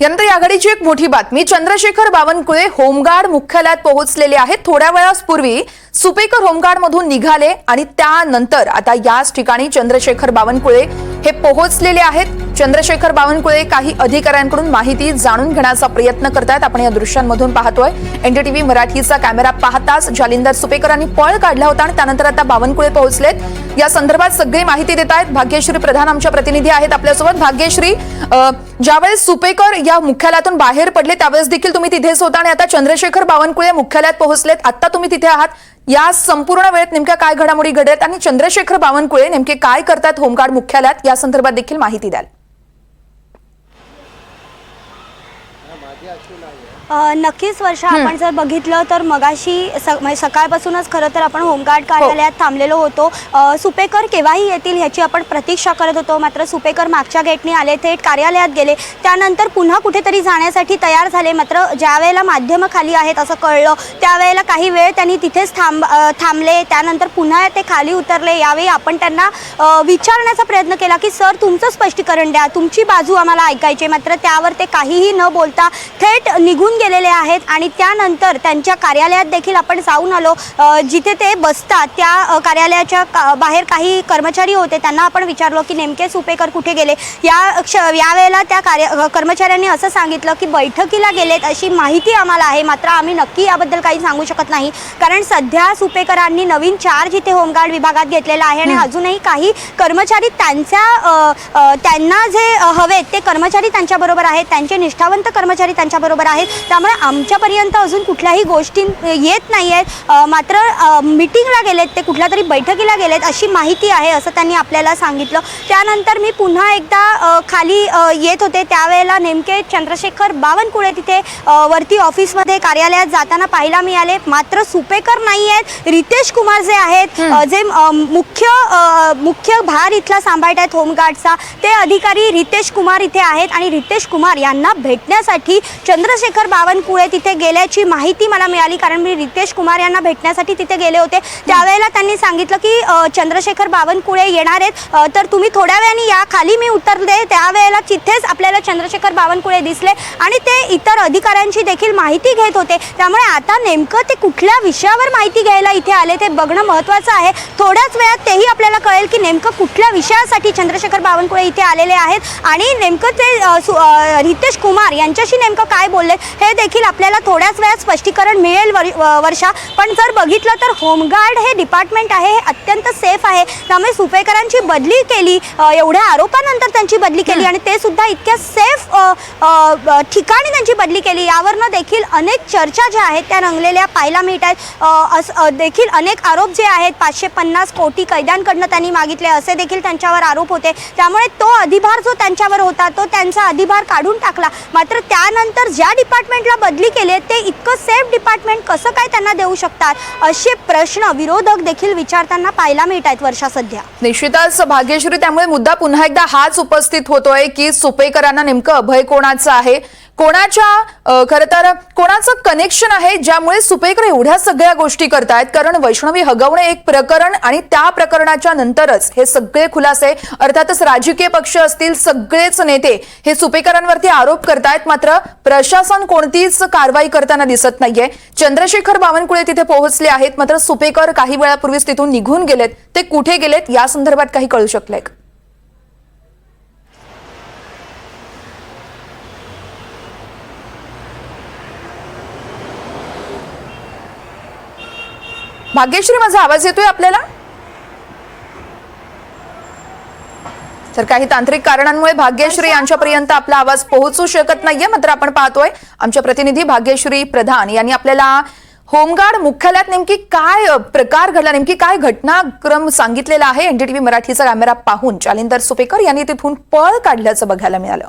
यानंतर या घडीची एक मोठी बातमी चंद्रशेखर बावनकुळे होमगार्ड मुख्यालयात पोहोचलेले आहेत. थोड्या वेळापूर्वी सुपेकर होमगार्ड मधून निघाले आणि त्यानंतर आता याच ठिकाणी चंद्रशेखर बावनकुळे हे पोहोचलेले आहेत. चंद्रशेखर बावनकुळे काही अधिकाऱ्यांकडून माहिती जाणून घेण्याचा प्रयत्न करतायत. आपण या दृश्यांमधून पाहतोय. एनडीटीव्ही मराठीचा कॅमेरा पाहताच जालिंदर सुपेकरांनी पळ काढला होता आणि त्यानंतर आता बावनकुळे पोहोचलेत. या संदर्भात सगळी माहिती देत आहेत भाग्यश्री प्रधान आमच्या प्रतिनिधी आहेत आपल्यासोबत. भाग्यश्री ज्यावेळेस सुपेकर या मुख्यालयातून बाहेर पडले त्यावेळेस देखील तुम्ही तिथेच होता आणि आता चंद्रशेखर बावनकुळे मुख्यालयात पोहोचलेत. आता तुम्ही तिथे आहात. या संपूर्ण वेळेत नेमक्या काय घडामोडी घडत आणि चंद्रशेखर बावनकुळे नेमके काय करतात होमगार्ड मुख्यालयात या संदर्भात देखील माहिती द्याल. नक्कीच वर्ष आपण जर बघितलं तर मगाशी म्हणजे सकाळपासूनच खरं तर आपण होमगार्ड कार्यालयात थांबलेलो होतो. सुपेकर केव्हाही येतील ह्याची आपण प्रतीक्षा करत होतो. मात्र सुपेकर मागच्या गेटने आले थेट कार्यालयात गेले. त्यानंतर पुन्हा कुठेतरी जाण्यासाठी तयार झाले. मात्र ज्या वेळेला माध्यमं खाली आहेत असं कळलं त्यावेळेला काही वेळ त्यांनी तिथेच थांब थांबले. त्यानंतर पुन्हा ते खाली उतरले. यावेळी आपण त्यांना विचारण्याचा प्रयत्न केला की सर तुमचं स्पष्टीकरण द्या. तुमची बाजू आम्हाला ऐकायची आहे." मात्र त्यावर ते काहीही न बोलता थेट निघून गेलेले आहेत आणि त्यानंतर त्यांच्या कार्यालयात देखील आपण जाऊन आलो. जिथे ते बसतात त्या कार्यालयाच्या का- बाहेर काही कर्मचारी होते त्यांना आपण विचारलो की नेमके सुपेकर कुठे गेले? या क्ष यावेळेला त्या कार्य कर्मचाऱ्यांनी असं सांगितलं की बैठकीला गेलेत अशी माहिती आम्हाला आहे. मात्र आम्ही नक्की याबद्दल काही सांगू शकत नाही. कारण सध्या सुपेकरांनी नवीन चार्ज इथे होमगार्ड विभागात घेतलेला आहे आणि अजूनही काही कर्मचारी त्यांच्या त्यांना जे हवेत ते कर्मचारी त्यांच्याबरोबर आहेत. त्यांचे निष्ठावंत कर्मचारी त्यांच्याबरोबर आहेत. त्यामुळे आमच्यापर्यंत अजून कुठल्याही गोष्टी येत नाही आहेत मात्र मीटिंगला गेलेत ते कुठल्या तरी बैठकीला गेलेत अशी माहिती आहे असं त्यांनी आपल्याला सांगितलं. त्यानंतर मी पुन्हा एकदा खाली येत होते. त्यावेळेला नेमके चंद्रशेखर बावनकुळे तिथे वरती ऑफिसमध्ये कार्यालयात जाताना पाहायला मिळाले. मात्र सुपेकर नाही आहेत रितेश कुमार जे आहेत जे मुख्य मुख्य भार इथला सांभाळत आहेत होमगार्डचा ते अधिकारी रितेश कुमार इथे आहेत. आणि रितेश कुमार यांना भेटण्यासाठी चंद्रशेखर बावनकुळे तिथे गेल्याची माहिती मला मिळाली कारण मी रितेश कुमार यांना भेटण्यासाठी तिथे गेले होते. त्यावेळेला त्यांनी सांगितलं की चंद्रशेखर बावनकुळे येणार आहेत तर तुम्ही थोड्या वेळाने या खाली मी उतरले त्यावेळेला तिथेच आपल्याला चंद्रशेखर बावनकुळे दिसले आणि ते इतर अधिकाऱ्यांची देखील माहिती घेत होते. त्यामुळे आता नेमकं ते कुठल्या विषयावर माहिती घ्यायला इथे आले ते बघणं महत्त्वाचं आहे. थोड्याच वेळात तेही आपल्याला कळेल की नेमकं कुठल्या विषयासाठी चंद्रशेखर बावनकुळे इथे आलेले आहेत आणि नेमकं ते सु- रितेश कुमार यांच्याशी नेमकं काय बोलले हे देखील आपल्याला थोड्याच वेळात स्पष्टीकरण मिळेल वर- वर्षा. पण जर बघितलं तर होमगार्ड हे डिपार्टमेंट आहे हे अत्यंत सेफ आहे. त्यामुळे सुपेकरांची बदली केली एवढ्या आरोपानंतर त्यांची बदली केली आणि ते सुद्धा इतक्या सेफ ठिकाणी त्यांची बदली केली. यावरनं देखील अनेक चर्चा ज्या आहेत त्या रंगलेल्या पाहायला मिळत आहेत. देखील अनेक आरोप जे आहेत पाचशे पन्नास कोटी कैद्यांकडनं त्यांनी मागितले असे देखील त्यांच्यावर आरोप होते. त्यामुळे तो अधिभार जो त्यांच्यावर होता तो त्यांचा अधिभार काढून टाकला. मात्र त्यानंतर ज्या डिपार्टमेंटला बदली केली ते इतकं सेफ डिपार्टमेंट कसं काय त्यांना देऊ शकतात? असे प्रश्न विरोधक देखील विचारताना पाहायला मिळत आहेत वर्षा सध्या. निश्चितच भाग्यश्री त्यामुळे मुद्दा पुन्हा एकदा हाच उपस्थित होतोय की सुपेकरांना नेमकं अभय कोणाचं आहे? कोणाच्या खरं तर कोणाचं कनेक्शन आहे ज्यामुळे सुपेकर एवढ्या सगळ्या गोष्टी करतायत? कारण वैष्णवी हगवणे एक प्रकरण आणि त्या प्रकरणाच्या नंतरच हे सगळे खुलासे अर्थातच राजकीय पक्ष असतील सगळेच नेते हे सुपेकरांवरती आरोप करतायत. मात्र प्रशासन कोणतीच कारवाई करताना दिसत नाहीये. चंद्रशेखर बावनकुळे तिथे पोहोचले आहेत. मात्र सुपेकर काही वेळापूर्वीच तिथून निघून गेलेत. ते कुठे गेलेत? या संदर्भात काही कळू शकलंय का? भाग्यश्री माझा आवाज येतोय आपल्याला? तर काही तांत्रिक कारणांमुळे भाग्यश्री यांच्यापर्यंत आपला आवाज पोहोचू शकत नाहीये मात्र आपण पाहतोय आमच्या प्रतिनिधी भाग्यश्री प्रधान यांनी आपल्याला होमगार्ड मुख्यालयात नेमकी काय प्रकार घडला नेमकी काय घटनाक्रम सांगितलेला आहे? एनडीटीव्ही मराठीचा कॅमेरा पाहून जालिंदर सुपेकर यांनी तिथून पळ काढल्याचं बघायला मिळालं.